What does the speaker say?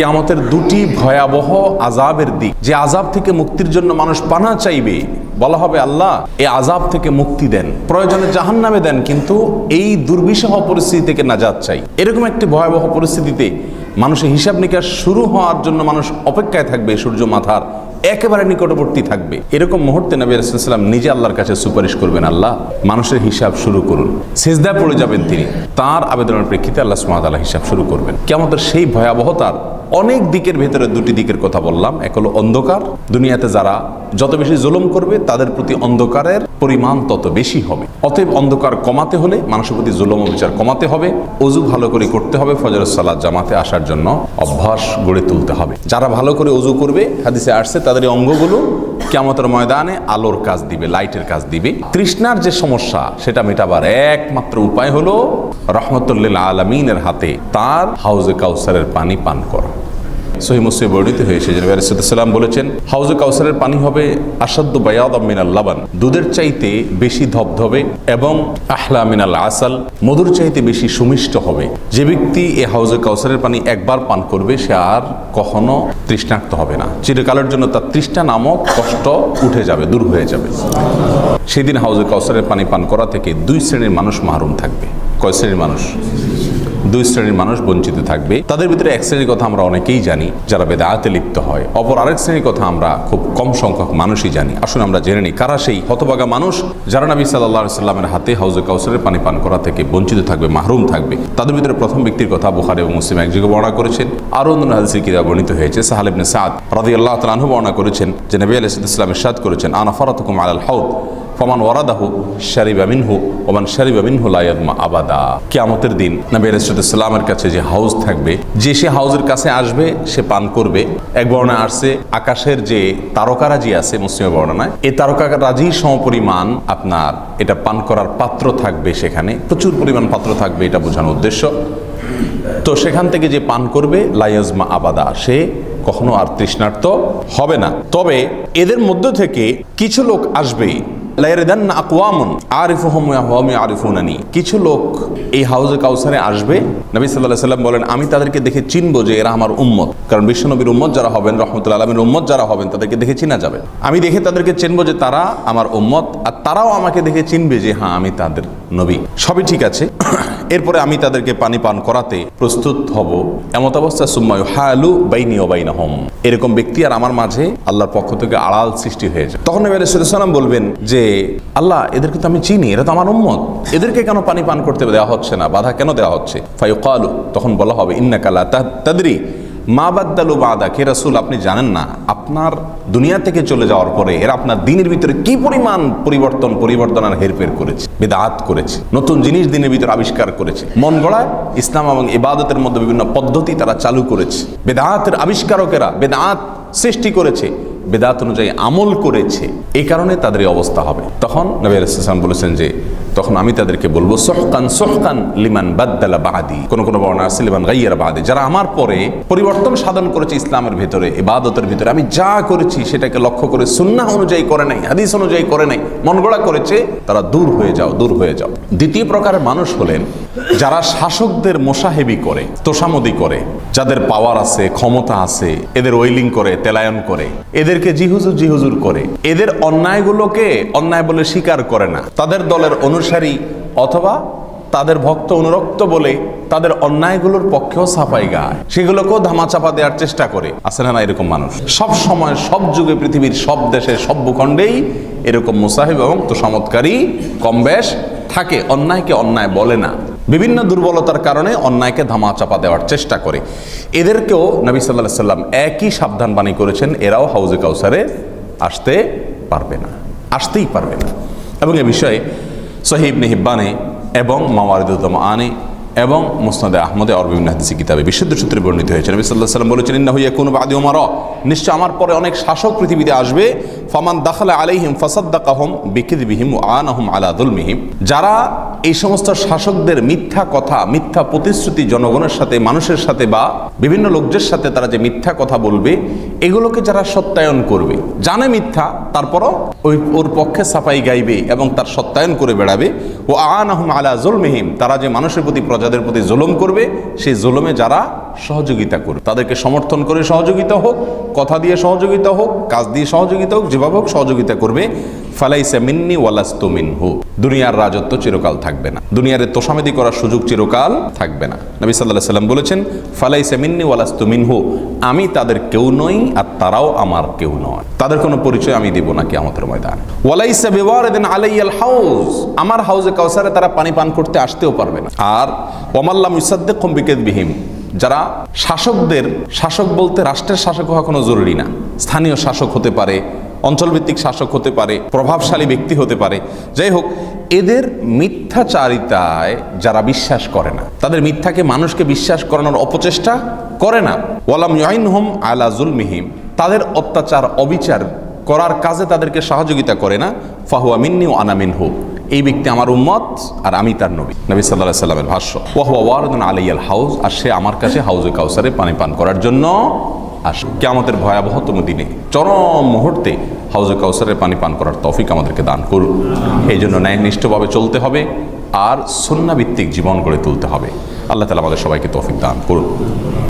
কেয়ামতের দুটি ভয়াবহ আজাবের দিক। যে আজাব থেকে মুক্তির জন্য মানুষ পানা চাইবে, বলা হবে আল্লাহ এই আজাব থেকে মুক্তি দেন। প্রয়োজনে জাহান নামে দেন, কিন্তু এই দুর্বিষহ পরিস্থিতি থেকে নাজাত চাই। এরকম একটি ভয়াবহ পরিস্থিতিতে মানুষের হিসাব নিকাশ শুরু হওয়ার জন্য মানুষ অপেক্ষায় থাকবে, সূর্য মাথার একেবারে নিকটবর্তী থাকবে। এরকম মুহূর্তে নবী রাসূলুল্লাহ নিজে আল্লাহর কাছে সুপারিশ করবেন, আল্লাহ, মানুষের হিসাব শুরু করুন। সেজদা পড়ে যাবেন তিনি। তার আবেদনের প্রেক্ষিতে আল্লাহ ওয়া হিসাব শুরু করবেন। কেমন সেই ভয়াবহতার অনেক দিকের ভেতরে দুটি দিকের কথা বললাম। এক হলো অন্ধকার। দুনিয়াতে যারা যত বেশি জুলুম করবে, তাদের প্রতি অন্ধকারের পরিমাণ তত বেশি হবে। অতএব অন্ধকার কমাতে হলে মানুষের প্রতি জুলুম বিচার কমাতে হবে। অজু ভালো করে করতে হবে ফজর সালাদ জামাতে আসার জন্য। অভ্যাস গড়ে তুলতে হবে। যারা ভালো করে অজু করবে, হাদিসে আসছে, তাদের অঙ্গগুলো কেমতের ময়দানে আলোর কাজ দিবে, লাইটের কাজ দিবে। তৃষ্ণার যে সমস্যা, সেটা মেটাবার একমাত্র উপায় হলো রহমতুল্লিল আলমিনের হাতে তার হাউজে কাউসারের পানি পান করা। সহি মুসলিম বর্ণিত হয়েছে যে সাল্লাম বলেছেন, হাউজে কাউসারের পানি হবে আসাদ্দ বায়াদ মিনাল লাবান, দুধের চাইতে বেশি ধবধবে এবং আহলা মিনাল আসাল, মধুর চাইতে বেশি সুমিষ্ট হবে। যে ব্যক্তি এই হাউজে কাউসারের পানি একবার পান করবে, সে আর কখনো তৃষ্ণাক্ত হবে না। চিরকালের জন্য তার তৃষ্ণা নামক কষ্ট উঠে যাবে, দূর হয়ে যাবে। সেদিন হাউজে কাউসারের পানি পান করা থেকে দুই শ্রেণির মানুষ মাহরুম থাকবে। কয় শ্রেণির মানুষ? দুই শ্রেণির মানুষ বঞ্চিত থাকবে। তাদের ভিতরে এক শ্রেণির কথা আমরা অনেকেই জানি, যারা বেদায়াতে লিপ্ত হয়। অপর আরেক শ্রেণির কথা আমরা খুব কম সংখ্যক মানুষই জানি। আসুন আমরা জেনে নিই, কারা সেই হতবাগা মানুষ যারা নবী সাল্লাহ সাল্লামের হাতে হাউজে কাউসারের পানি পান করা থেকে বঞ্চিত থাকবে, মাহরুম থাকবে? তাদের ভিতরে প্রথম ব্যক্তির কথা বুখারি এবং মুসলিম এক জায়গায় বর্ণনা করেছেন। আরও অন্য হাদিসের কিরা বর্ণিত হয়েছে? সাহালিবনে সাদ রাদি আল্লাহ তালাহু বর্ণনা করেছেন যে নবী আলাইহ ইসলামের সাদ করেছেন আনাফারাতকুম আলাল হাউদ। ফমান ওয়ারাদাহু শারিবা মিনহু ওমান শারিবা মিনহু লায়াদমা আবাদা। কিয়ামতের দিন নবী আলাইহিসসালামের কাছে যে হাউস থাকবে, যে সে হাউজের কাছে আসবে, সে পান করবে। এক বর্ণনা আসছে, আকাশের যে তারকারাজি আছে মুসলিম বর্ণনায়, এই তারকারাজি সমপরিমাণ আপনার, এটা পান করার পাত্র থাকবে সেখানে, প্রচুর পরিমাণ পাত্র থাকবে এটা বোঝানোর উদ্দেশ্য। তো সেখান থেকে যে পান করবে লায়াজমা আবাদা, সে কখনো আর তৃষ্ণার্ত হবে না। তবে এদের মধ্য থেকে কিছু লোক আসবে লাইরিদান্না আকওয়ামুন, আরিফুহুম ওয়া আরিফুনানি কিছু লোক এই হাউজে কাউসারে আসবে, নবী সাল্লাহ সাল্লাম বলেন, আমি তাদেরকে দেখে চিনবো যে এরা আমার উম্মত। কারণ বিশ্বনবীর উম্মত যারা হবেন রহমতুল আলমীর উম্মত যারা হবেন, তাদেরকে দেখে চিনা যাবে। আমি দেখে তাদেরকে চিনবো যে তারা আমার উম্মত, আর তারাও আমাকে দেখে চিনবে যে হ্যাঁ আমি তাদের নবী। সবই ঠিক আছে। এরপরে আমি তাদেরকে পানি পান করাতে প্রস্তুত হব। এমত অবস্থা সুম্মায়ু হালু বাইনি ও বাইনা হোম এরকম ব্যক্তি আর আমার মাঝে আল্লাহর পক্ষ থেকে আড়াল সৃষ্টি হয়ে যায়। তখন এবারে সুরেশালাম বলবেন যে, আল্লাহ, এদেরকে তো আমি চিনি, এরা তো আমার উম্মত। এদেরকে কেন পানি পান করতে দেওয়া হচ্ছে না? বাধা কেন দেওয়া হচ্ছে? ফাইকালু তখন বলা হবে ইন্নাকালা তাদরি। মা বাদ্দালু বাদা কে রাসুল আপনি জানেন না, আপনার দুনিয়া থেকে চলে যাওয়ার পরে এরা আপনার দিনের ভিতরে কি পরিমাণ পরিবর্তন পরিবর্তন আর হেরফের করেছে, বেদাত করেছে, নতুন জিনিস দিনের ভিতরে আবিষ্কার করেছে, মন গড়ায় ইসলাম এবং ইবাদতের মধ্যে বিভিন্ন পদ্ধতি তারা চালু করেছে, বেদাতের আবিষ্কারকেরা বেদাত সৃষ্টি করেছে বেদাত অনুযায়ী আমল করেছে, এই কারণে তাদের অবস্থা হবে। তখন নবী আলাইসালাম বলেছেন যে, তখন আমি তাদেরকে বলব, সোহকান সোহকান লিমান বাদ্দালা বাহাদি কোন কোন বর্ণা আছে, লিমান গাইয়ার বাদি। যারা আমার পরে পরিবর্তন সাধন করেছে ইসলামের ভেতরে, ইবাদতের ভিতরে, আমি যা করেছি সেটাকে লক্ষ্য করে সুন্নাহ অনুযায়ী করে নাই, হাদিস অনুযায়ী করে নাই, মনগড়া করেছে, তারা দূর হয়ে যাও, দূর হয়ে যাও। দ্বিতীয় প্রকারের মানুষ হলেন যারা শাসকদের মোসাহেবি করে, তোষামদি করে, যাদের পাওয়ার আছে, ক্ষমতা আছে, এদের ওয়েলিং করে, তেলায়ন করে, এদেরকে জিহুজুর জিহুজুর করে, এদের অন্যায়গুলোকে অন্যায় বলে স্বীকার করে না। তাদের দলের অনুসারী অথবা তাদের ভক্ত অনুরক্ত বলে তাদের অন্যায়গুলোর পক্ষেও সাফাই গায়। সেগুলোকেও ধামাচাপা দেওয়ার চেষ্টা করে। আছে না না এরকম মানুষ? সব সময় সব যুগে পৃথিবীর সব দেশে সব ভূখণ্ডেই এরকম মুসাহিব এবং তো চমৎকারী কম বেশ থাকে। অন্যায়কে অন্যায় বলে না। বিভিন্ন দুর্বলতার কারণে অন্যায়কে ধামাচাপা দেওয়ার চেষ্টা করে। এদেরকেও নবী সাল্লাহ সাল্লাম একই সাবধান বাণী করেছেন, এরাও হাউজে কাউসারে আসতে পারবে না, আসতেই পারবে না। এবং এ বিষয়ে সহিব নেহিব্বানে এবং মাওয়ারিদুদ্দম আনে এবং মুসনাদে আহমদে আর বিভিন্ন হাদিসি কিতাবে বিশুদ্ধ সূত্রে বর্ণিত হয়েছে। নবী সাল্লাহ সাল্লাম বলেছেন ইন্না হইয়া কোনো বাদি ওমার নিশ্চয় আমার পরে অনেক শাসক পৃথিবীতে আসবে। ফামান দাখালা আলাইহিম ফাসাদ্দাকাহম বিকিদবিহিম আনাহুম আলা দুলমিহিম যারা এই সমস্ত শাসকদের মিথ্যা কথা, মিথ্যা প্রতিশ্রুতি জনগণের সাথে, মানুষের সাথে বা বিভিন্ন লোকদের সাথে তারা যে মিথ্যা কথা বলবে, এগুলোকে যারা সত্যায়ন করবে, জানে মিথ্যা, তারপরও ওই ওর পক্ষে সাফাই গাইবে এবং তার সত্যায়ন করে বেড়াবে। ও আনাহুম আলা জুলমিহিম তারা যে মানুষের প্রতি প্রজাদের প্রতি জুলুম করবে সেই জুলুমে যারা সহযোগিতা করবে তাদেরকে সমর্থন করে সহযোগিতা হোক, কথা দিয়ে সহযোগিতা হোক, কাজ দিয়ে সহযোগিতা হোক, যেভাবে হোক সহযোগিতা করবে। ফালাইসা মিন্নি ওয়ালাস্তু মিনহু। দুনিয়ার রাজত্ব চিরকাল থাকবে না। দুনিয়ারে তোষামেদি করার সুযোগ চিরকাল থাকবে না। নবী সাল্লাহ সাল্লাম বলেছেন, ফালাইসা মিন্নি ওয়ালাস্তু মিনহু। আমি তাদের কেউ নই আর তারাও আমার কেউ নয়। তাদের কোনো পরিচয় আমি দিব না কিয়ামতের ময়দান। ওয়ালাইসা বিওয়ারিদিন আলাইয়াল হাউজ। আমার হাউজে কাউসারে তারা পানি পান করতে আসতেও পারবে না। আর ওমাল্লাম ইসাদ্দেকুম বিকেদবিহীম। যারা শাসকদের, শাসক বলতে রাষ্ট্রের শাসক হওয়া কোনো জরুরি না। স্থানীয় শাসক হতে পারে, অঞ্চলভিত্তিক শাসক হতে পারে, প্রভাবশালী ব্যক্তি হতে পারে। যাই হোক, এদের মিথ্যাচারিতায় যারা বিশ্বাস করে না, তাদের মিথ্যাকে মানুষকে বিশ্বাস করানোর অপচেষ্টা করে না। ওয়ালাম ইয়াইন হোম আলাজুল মিহিম তাদের অত্যাচার, অবিচার করার কাজে তাদেরকে সহযোগিতা করে না। ফাহুয়া মিন্নি ও আনামিন হু এই ব্যক্তি আমার উম্মত আর আমি তার নবী। নবী সাল্লাহ সাল্লামের ভাষ্য ওয়াহুয়া ওয়ারদুন আলাইয়াল হাউস আর সে আমার কাছে হাউজে কাউসারে পানি পান করার জন্য আস। কেমতের ভয়াবহতম দিনে, চরম মুহূর্তে হাউজে কাউসারের পানি পান করার তফিক আমাদেরকে দান করুন। এই জন্য ন্যায়নিষ্ঠভাবে চলতে হবে আর সন্নাভিত্তিক জীবন গড়ে তুলতে হবে। আল্লাহ তালা আমাদের সবাইকে তৌফিক দান করুন।